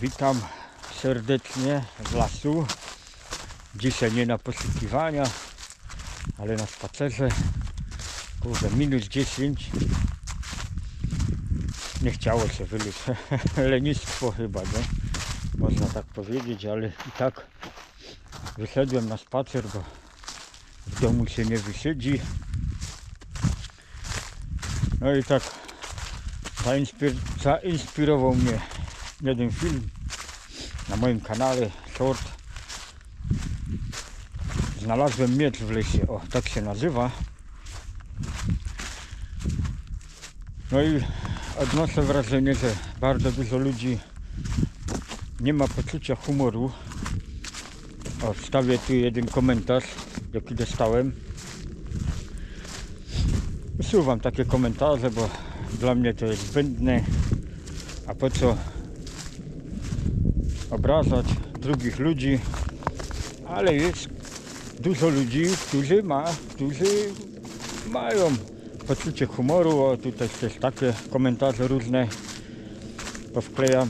Witam serdecznie w lasu. Dzisiaj nie na poszukiwania, ale na spacerze. Kurde, minus 10. Nie chciało się wyluć. Lenistwo chyba, nie? Można tak powiedzieć, ale i tak wyszedłem na spacer, bo w domu się nie wysiedzi. No i tak zainspir zainspirował mnie jeden film na moim kanale short. Znalazłem miecz w lesie, o tak się nazywa. No i odnoszę wrażenie, że bardzo dużo ludzi nie ma poczucia humoru. O, wstawię tu jeden komentarz, jaki dostałem. Usuwam takie komentarze, bo dla mnie to jest zbędne. A po co obrażać drugich ludzi? Ale jest dużo ludzi, którzy ma, którzy mają poczucie humoru. O, tutaj też takie komentarze różne powklejam.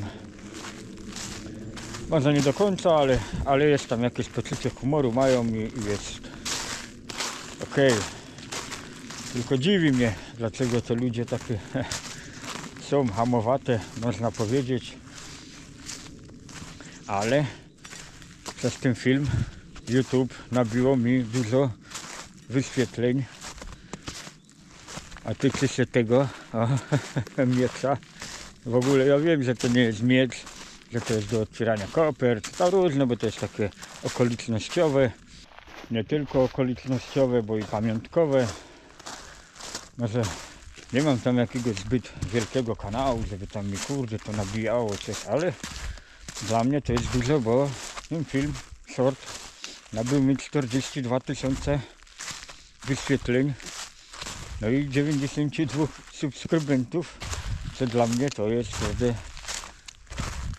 Może nie do końca, ale, ale jest tam jakieś poczucie humoru mają i, i jest okej. Tylko dziwi mnie, dlaczego te ludzie takie są hamowate, można powiedzieć. Ale przez ten film YouTube nabiło mi dużo wyświetleń. A tyczy się tego o, miecza. W ogóle ja wiem, że to nie jest miecz, że to jest do odcierania kopert. To różne, bo to jest takie okolicznościowe. Nie tylko okolicznościowe, bo i pamiątkowe. Może nie mam tam jakiegoś zbyt wielkiego kanału, żeby tam mi kurde to nabijało coś, ale dla mnie to jest dużo, bo ten film, short, nabył mi 42 tysiące wyświetleń, no i 92 subskrybentów, co dla mnie to jest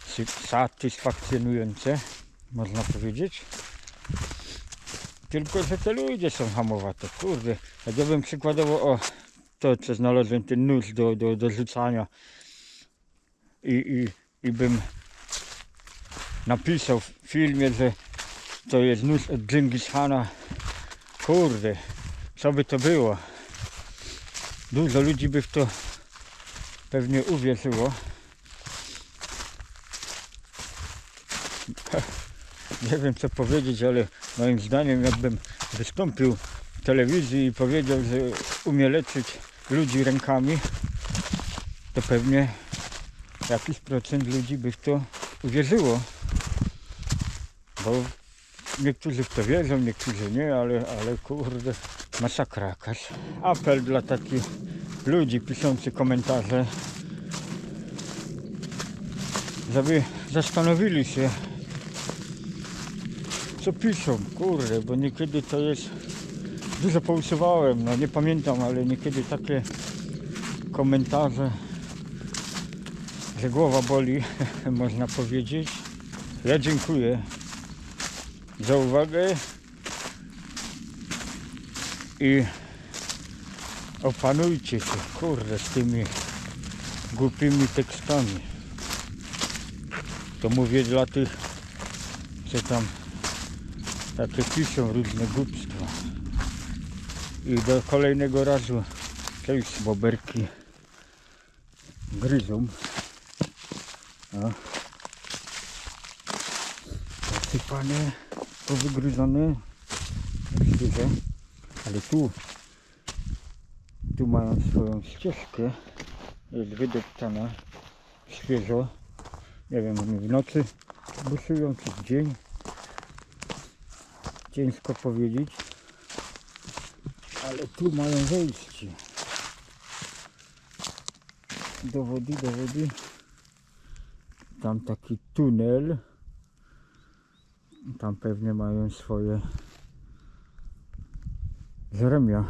sy- satysfakcjonujące, można powiedzieć. Tylko, że te ludzie są hamowate, kurde. Jak ja bym przykładowo, o, to co znalazłem, ten nóż do, do, do rzucania i, i, i bym napisał w filmie, że to jest nóż od Dżingis Hana, kurde, co by to było? Dużo ludzi by w to pewnie uwierzyło. Nie wiem co powiedzieć, ale moim zdaniem jakbym wystąpił w telewizji i powiedział, że umie leczyć ludzi rękami, to pewnie jakiś procent ludzi by w to uwierzyło. Bo niektórzy w to wierzą, niektórzy nie, ale, ale kurde, masakra jakaś. Apel dla takich ludzi piszących komentarze, żeby zastanowili się, co piszą, kurde, bo niekiedy to jest, dużo pousuwałem, no nie pamiętam, ale niekiedy takie komentarze, że głowa boli, można powiedzieć. Ja dziękuję za uwagę i opanujcie się, kurde, z tymi głupimi tekstami. To mówię dla tych, co tam takie piszą różne głupstwa. I do kolejnego razu cześć boberki gryzą. O. Zasypane, powygryzone. jak świeże. Ale tu, tu mają swoją ścieżkę. Jest wydeptana świeżo. Nie wiem, w nocy buszują czy w dzień. Ciężko powiedzieć. Ale tu mają wejście. Do wody, do wody. Tam taki tunel. Tam pewnie mają swoje żeremia.